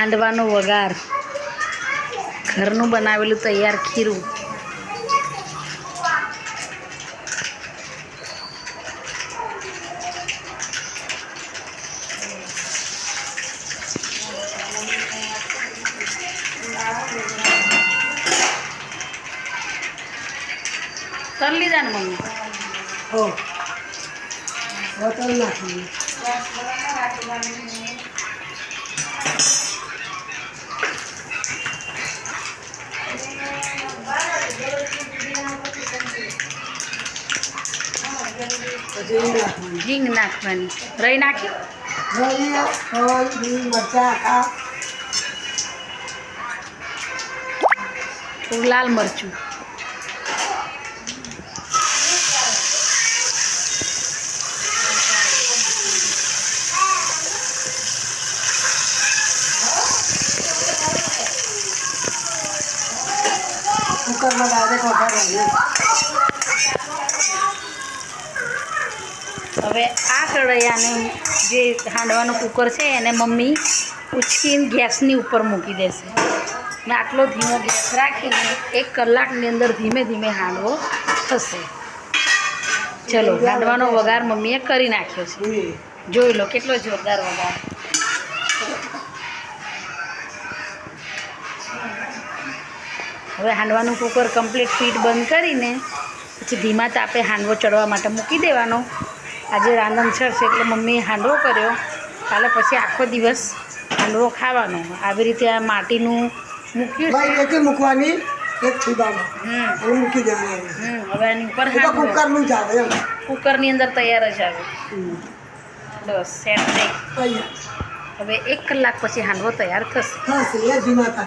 હાંડવાનો વઘાર. ઘરનું બનાવેલું તૈયાર ખીરું. કરી લીધા ને મમ્મી? હો. નાખી. હિંગ નાખવાની. રહી નાખી? લાલ મરચું. કુકરમાં ડાયરેક્ટ વઘારવાની હવે આ કઢૈયાને જે હાંડવાનું કુકર છે એને મમ્મી ઉચકીને ગેસની ઉપર મૂકી દેશે. ને આટલો ધીમો ગેસ રાખીને એક કલાકની અંદર ધીમે ધીમે હાંડવો થશે. ચલો, હાંડવાનો વઘાર મમ્મીએ કરી નાખ્યો છે. જોઈ લો, કેટલો જોરદાર વઘાર. હવે હાંડવાનું કુકર કમ્પ્લીટ ફીટ બંધ કરીને, પછી ધીમા તાપે હાંડવો ચડવા માટે મૂકી દેવાનો. આજે રાંધણ છે એટલે મમ્મીએ હાંડવો કર્યો. કાલે પછી આખો દિવસ હાંડવો ખાવાનો. આવી રીતે આ માટીનું મૂક્યું ભાઈ છે. એક મૂકવાની એક છીબામાં હમ. મૂકી દેવાની હમ હવે આની ઉપર કુકરનું જ આવે કુકરની અંદર તૈયાર જ આવે. બસ સેટ હવે એક કલાક પછી હાંડવો તૈયાર થશે. થશે ધીમા